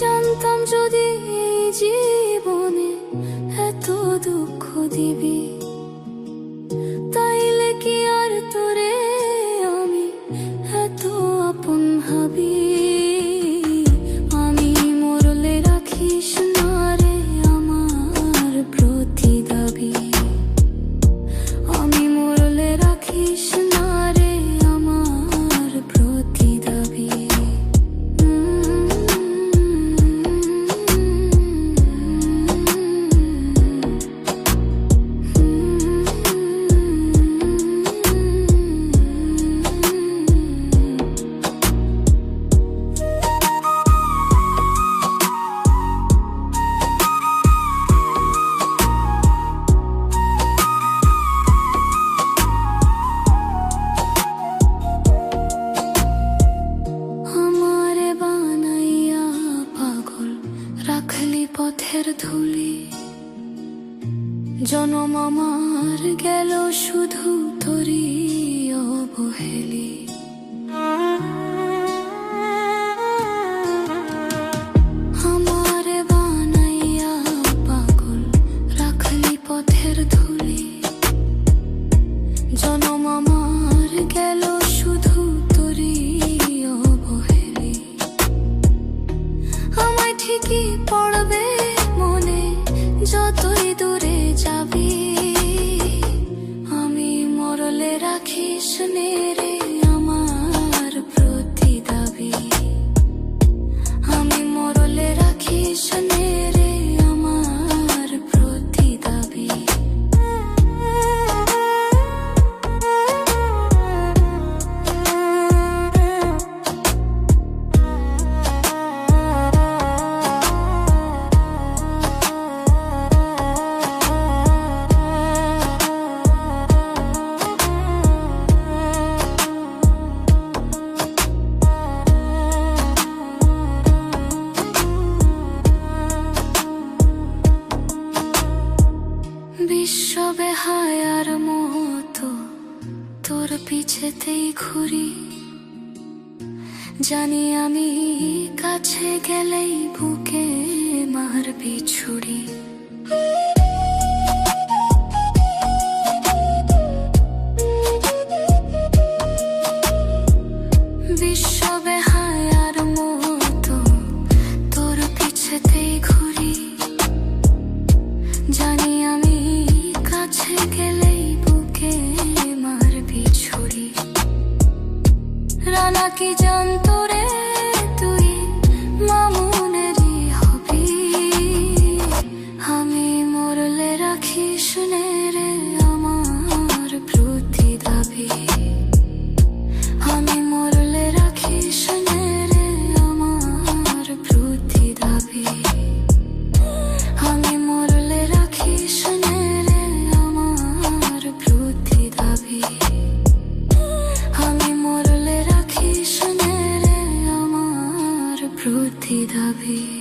জানতাম যদি জীবনে এত দুঃখ দিবি। পথের ধুলি। জনম আমার গেল শুধু তরি অবহেলি। বিশ্ববেহায়ার তো তোর পিছেতেই ঘুরি। জানি আমি কাছে গেলেই বুকে মারবি ছুরি। কি জানতো তুই মামুনেরই হবি। আমি মরলে রাখি শুনে রে আমার প্রতি প্রতিধাবী